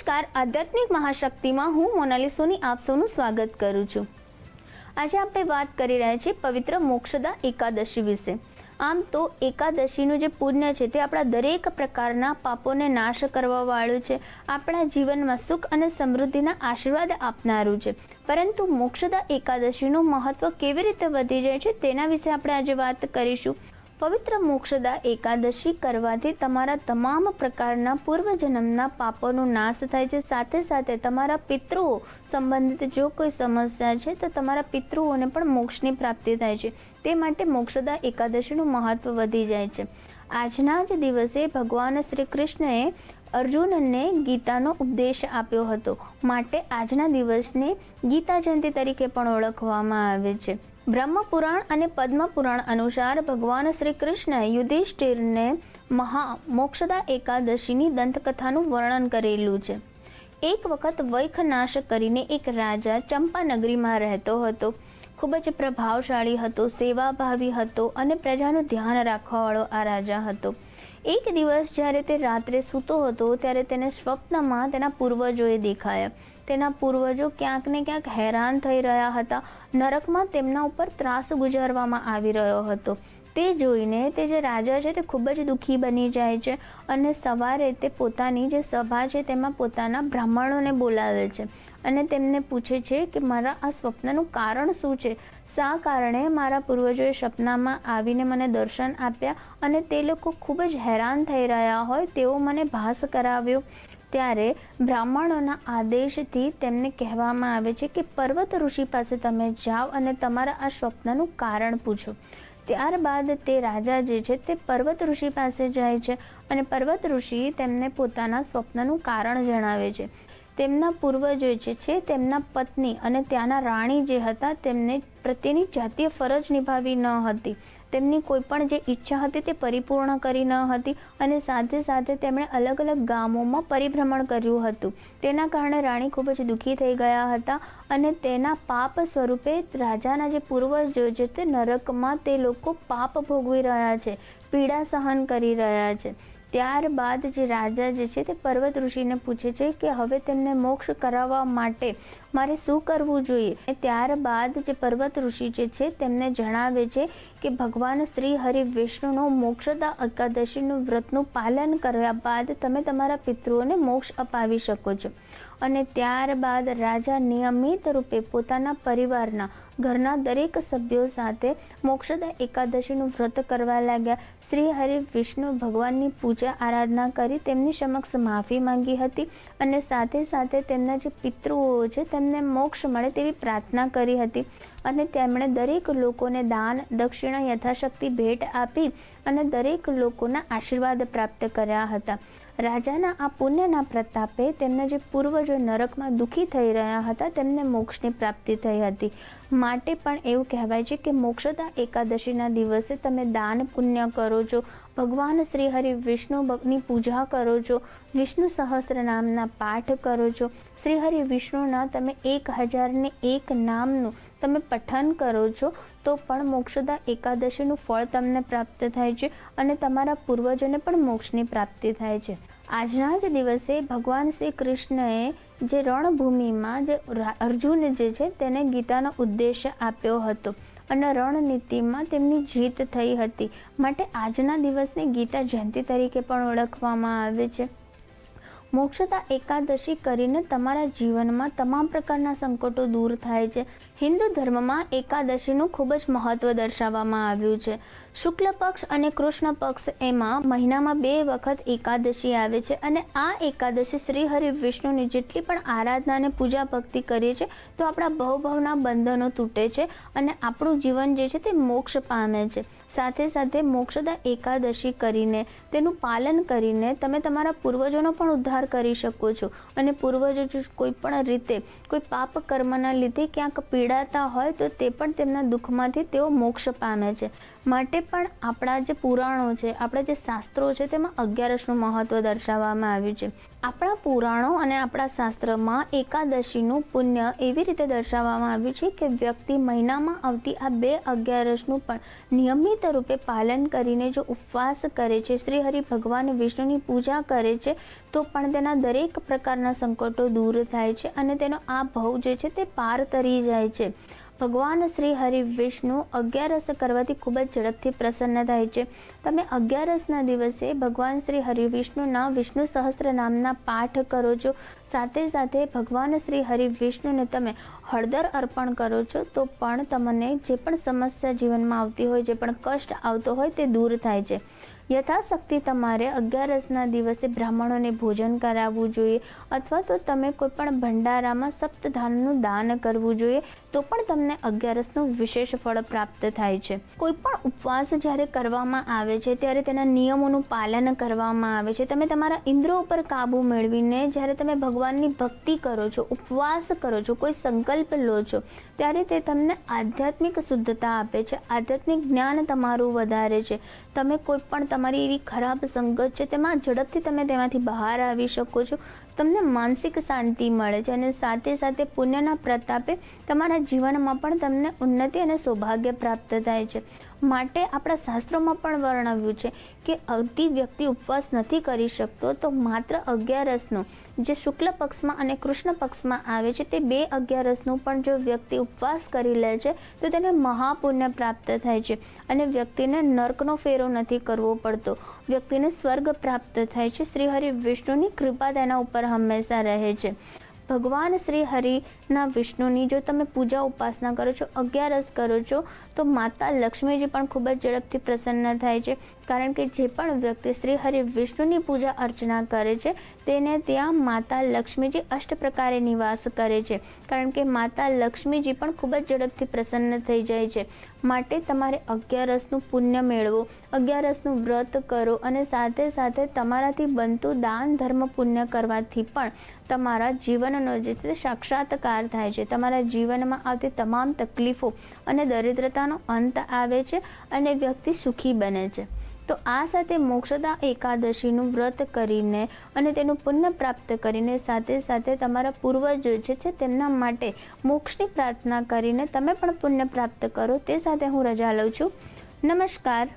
નમસ્કાર. આધ્યાત્મિક મહાશક્તિમાં હું મોનાલી સોની આપ સૌનું સ્વાગત કરું છું. આજે આપણે વાત કરી રહ્યા છીએ પવિત્ર મોક્ષદા એકાદશી વિશે. આમ તો એકાદશીનું જે પુણ્ય છે તે આપણા દરેક પ્રકારના પાપોને નાશ કરવા વાળું છે. આપણા જીવનમાં સુખ અને સમૃદ્ધિના આશીર્વાદ આપનારું છે. પરંતુ મોક્ષદા એકાદશીનું મહત્વ કેવી રીતે વધી જાય છે તેના વિશે આપણે આજે વાત કરીશું. પવિત્ર મોક્ષદા એકાદશી કરવાથી તમારા તમામ પ્રકારના પૂર્વજન્મના પાપોનો નાશ થાય છે. સાથે સાથે તમારા પિતૃઓ સંબંધિત જો કોઈ સમસ્યા છે, તો તમારા પિતૃઓને પણ મોક્ષની પ્રાપ્તિ થાય છે. તે માટે મોક્ષદા એકાદશીનું મહત્વ વધી જાય છે. આજના જ દિવસે ભગવાન શ્રી કૃષ્ણએ અર્જુનને ગીતાનો ઉપદેશ આપ્યો હતો. માટે આજના દિવસને ગીતા જયંતિ તરીકે પણ ઓળખવામાં આવે છે. બ્રહ્મ પુરાણ અને પદ્મપુરાણ અનુસાર ભગવાન શ્રી કૃષ્ણએ યુધિષ્ઠિરને મહા મોક્ષદા એકાદશીની દંતકથાનું વર્ણન કરેલું છે. એક વખત વૈખનાશ કરીને એક રાજા ચંપાનગરીમાં રહેતો હતો. ખૂબ જ પ્રભાવશાળી હતો, સેવાભાવી હતો અને પ્રજાનું ધ્યાન રાખવાવાળો આ રાજા હતો. એક દિવસ જ્યારે તે રાત્રે સૂતો હતો ત્યારે તેને સ્વપ્નમાં તેના પૂર્વજોએ દેખાયા. તેના પૂર્વજો ક્યાંક ને ક્યાંક હેરાન થઈ રહ્યા હતા. નરકમાં તેમના ઉપર ત્રાસ ગુજારવામાં આવી રહ્યો હતો. તે જોઈને તે જે રાજા છે તે ખૂબ જ દુઃખી બની જાય છે અને સવારે તે પોતાની જે સભા છે તેમાં પોતાના બ્રાહ્મણોને બોલાવે છે અને તેમને પૂછે છે કે મારા આ સ્વપ્નનું કારણ શું છે? શા કારણે મારા પૂર્વજોએ સપનામાં આવીને મને દર્શન આપ્યા અને તે લોકો ખૂબ જ હેરાન થઈ રહ્યા હોય તેવો મને ભાસ કરાવ્યો. ત્યારે બ્રાહ્મણોના આદેશથી તેમને કહેવામાં આવે છે કે પર્વત ઋષિ પાસે તમે જાઓ અને તમારા આ સ્વપ્નનું કારણ પૂછો. ત્યારબાદ તે રાજા જે છે તે પર્વત ઋષિ પાસે જાય છે અને પર્વત ઋષિ તેમને પોતાના સ્વપ્નનું કારણ જણાવે છે. તેમના પૂર્વજો જે છે તેમના પત્ની અને ત્યાંના રાણી જે હતા તેમને પ્રત્યેની જાતીય ફરજ નિભાવી ન હતી. તેમની કોઈ પણ જે ઈચ્છા હતી તે પરિપૂર્ણ કરી ન હતી અને સાથે સાથે તેમણે અલગ અલગ ગામોમાં પરિભ્રમણ કર્યું હતું. તેના કારણે રાણી ખૂબ જ દુઃખી થઈ ગયા હતા અને તેના પાપ સ્વરૂપે રાજાના જે પૂર્વજો છે તે નરકમાં તે લોકો પાપ ભોગવી રહ્યા છે, પીડા સહન કરી રહ્યા છે. ત્યારબાદ જે રાજા જે છે તે પર્વત ઋષિને પૂછે છે કે હવે તેમને મોક્ષ કરાવવા માટે મારે શું કરવું જોઈએ? ત્યારબાદ જે પર્વત ઋષિ જે છે તેમને જણાવે છે કે ભગવાન શ્રી હરિ વિષ્ણુનો મોક્ષદા એકાદશીનું વ્રતનું પાલન કર્યા બાદ તમે તમારા પિતૃઓને મોક્ષ અપાવી શકો છો. અને ત્યારબાદ રાજા નિયમિત રૂપે પોતાના પરિવારના ઘરના દરેક સભ્યો સાથે મોક્ષદા એકાદશીનું વ્રત કરવા લાગ્યા. શ્રી હરિ વિષ્ણુ ભગવાનની પૂજા આરાધના કરી તેમની સમક્ષ માફી માંગી હતી અને સાથે સાથે તેમના જે પિતૃઓ છે તેમને મોક્ષ મળે તેવી પ્રાર્થના કરી હતી. અને તેમણે દરેક લોકોને દાન, દક્ષિણા, યથાશક્તિ, ભેટ આપી અને દરેક લોકોના આશીર્વાદ પ્રાપ્ત કર્યા હતા. રાજાના આ પુણ્યના પ્રતાપે તેમના જે પૂર્વજો નરકમાં દુઃખી થઈ રહ્યા હતા તેમને મોક્ષની પ્રાપ્તિ થઈ હતી. માટે પણ એવું કહેવાય છે કે મોક્ષદા એકાદશીના દિવસે તમે દાન પુણ્ય કરો છો. ભગવાન શ્રી હરિ વિષ્ણુની પૂજા કરો છો. વિષ્ણુ સહસ્ર નામના પાઠ કરો છો. શ્રી હરિ વિષ્ણુના તમે એક હજારને એક નામનું તમે પઠન કરો છો, તો પણ મોક્ષદા એકાદશીનું ફળ તમને પ્રાપ્ત થાય છે અને તમારા પૂર્વજોને પણ મોક્ષની પ્રાપ્તિ થાય છે. આજના જ દિવસે ભગવાન શ્રી કૃષ્ણએ જે રણભૂમિમાં જે અર્જુન જે છે તેને ગીતાનો ઉદ્દેશ આપ્યો હતો અને રણનીતિમાં તેમની જીત થઈ હતી. માટે આજના દિવસને ગીતા જયંતિ તરીકે પણ ઓળખવામાં આવે છે. મોક્ષતા એકાદશી કરીને તમારા જીવનમાં તમામ પ્રકારના સંકટો દૂર થાય છે. હિન્દુ ધર્મમાં એકાદશીનું ખૂબ જ મહત્ત્વ દર્શાવવામાં આવ્યું છે. શુક્લ પક્ષ અને કૃષ્ણ પક્ષ એમાં મહિનામાં બે વખત એકાદશી આવે છે અને આ એકાદશી શ્રી હરિ વિષ્ણુની જેટલી પણ આરાધના અને પૂજા ભક્તિ કરીએ છીએ, તો આપણા બહુભાવના બંધનો તૂટે છે અને આપણું જીવન જે છે તે મોક્ષ પામે છે. સાથે સાથે મોક્ષદા એકાદશી કરીને, તેનું પાલન કરીને તમે તમારા પૂર્વજોનો પણ ઉદ્ધાર કરી શકો છો. અને પૂર્વજો કોઈ પણ રીતે કોઈ પાપ કર્મના લીધે ક્યાંક પીડા પીડાતા હોય તો તે પણ તેમના દુઃખમાંથી તેઓ મોક્ષ પામે છે. માટે પણ આપણા જે પુરાણો છે, આપણા જે શાસ્ત્રો છે, તેમાં અગિયારસનું મહત્ત્વ દર્શાવવામાં આવ્યું છે. આપણા પુરાણો અને આપણા શાસ્ત્રમાં એકાદશીનું પુણ્ય એવી રીતે દર્શાવવામાં આવ્યું છે કે વ્યક્તિ મહિનામાં આવતી આ બે અગિયારસનું પણ નિયમિત રૂપે પાલન કરીને જો ઉપવાસ કરે છે શ્રી હરિ ભગવાન વિષ્ણુની પૂજા કરે છે, તો પણ તેના દરેક પ્રકારના સંકટો દૂર થાય છે અને તેનો આ ભવ જે છે તે પાર તરી જાય છે. ભગવાન શ્રી હરિ વિષ્ણુ અગિયારસ કરવાથી ખૂબ જ ઝડપથી પ્રસન્ન થાય છે. તમે અગિયારસના દિવસે ભગવાન શ્રી હરિ વિષ્ણુના વિષ્ણુ સહસ્ત્ર નામના પાઠ કરો છો. સાથે સાથે ભગવાન શ્રી હરિ વિષ્ણુને તમે હળદર અર્પણ કરો છો, તો પણ તમને જે પણ સમસ્યા જીવનમાં આવતી હોય, જે પણ કષ્ટ આવતો હોય તે દૂર થાય છે. યથાશક્તિ તમારે અગિયારસના દિવસે બ્રાહ્મણોને ભોજન કરાવવું જોઈએ અથવા તો તમે કોઈપણ ભંડારામાં સપ્તધાનનું દાન કરવું જોઈએ, તો પણ તમને અગિયારસનું વિશેષ ફળ પ્રાપ્ત થાય છે. કોઈ પણ ઉપવાસ જ્યારે કરવામાં આવે છે, ત્યારે તેના નિયમોનું પાલન કરવામાં આવે છે. તમે તમારા ઇન્દ્રો ઉપર કાબુ મેળવીને જ્યારે તમે ભગવાનની ભક્તિ કરો છો, ઉપવાસ કરો છો, કોઈ સંકલ્પ લો છો ત્યારે તે તમને આધ્યાત્મિક શુદ્ધતા આપે છે. આધ્યાત્મિક જ્ઞાન તમારું વધારે છે. તમે કોઈ પણ તમારી એવી ખરાબ સંગત છે, તેમાં ઝડપથી તમે તેમાંથી બહાર આવી શકો છો. તમને માનસિક શાંતિ મળે છે અને સાથે સાથે પુણ્યના પ્રતાપે તમારા જીવનમાં પણ તમને ઉન્નતિ અને સૌભાગ્ય પ્રાપ્ત થાય છે. માટે આપણા શાસ્ત્રોમાં પણ વર્ણવ્યું છે કે અતિ વ્યક્તિ ઉપવાસ નથી કરી શકતો તો માત્ર અગિયારસનો, જે શુક્લ પક્ષમાં અને કૃષ્ણ પક્ષમાં આવે છે તે બે અગિયારસનું પણ જો વ્યક્તિ ઉપવાસ કરી લે છે તો તેને મહાપુણ્ય પ્રાપ્ત થાય છે અને વ્યક્તિને નર્કનો ફેરો નથી કરવો પડતો. વ્યક્તિને સ્વર્ગ પ્રાપ્ત થાય છે. શ્રી હરિ વિષ્ણુની કૃપા તેના ઉપર હંમેશા રહે છે. ભગવાન શ્રી હરિના વિષ્ણુની જો તમે પૂજા ઉપાસના કરો છો, અગિયારસ કરો છો, તો માતા લક્ષ્મીજી પણ ખૂબ જ ઝડપથી પ્રસન્ન થાય છે. કારણ કે જે પણ વ્યક્તિ શ્રી હરિ વિષ્ણુની પૂજા અર્ચના કરે છે, તેને ત્યાં માતા લક્ષ્મીજી અષ્ટ પ્રકારે નિવાસ કરે છે. કારણ કે માતા લક્ષ્મીજી પણ ખૂબ જ ઝડપથી પ્રસન્ન થઈ જાય છે. માટે તમારે અગિયારસનું પુણ્ય મેળવો, અગિયારસનું વ્રત કરો અને સાથે સાથે તમારાથી બનતું દાન ધર્મ પુણ્ય કરવાથી પણ તમારા જીવનનો જે છે સાક્ષાત્કાર થાય છે. તમારા જીવનમાં આવતી તમામ તકલીફો અને દરિદ્રતાનો અંત આવે છે અને વ્યક્તિ સુખી બને છે. તો આ સાથે મોક્ષદા એકાદશીનું વ્રત કરીને અને તેનું પુણ્ય પ્રાપ્ત કરીને સાથે સાથે તમારા પૂર્વજો જે છે તેમના માટે મોક્ષની પ્રાર્થના કરીને તમે પણ પુણ્ય પ્રાપ્ત કરો. તે સાથે હું રજા લઉં છું. નમસ્કાર.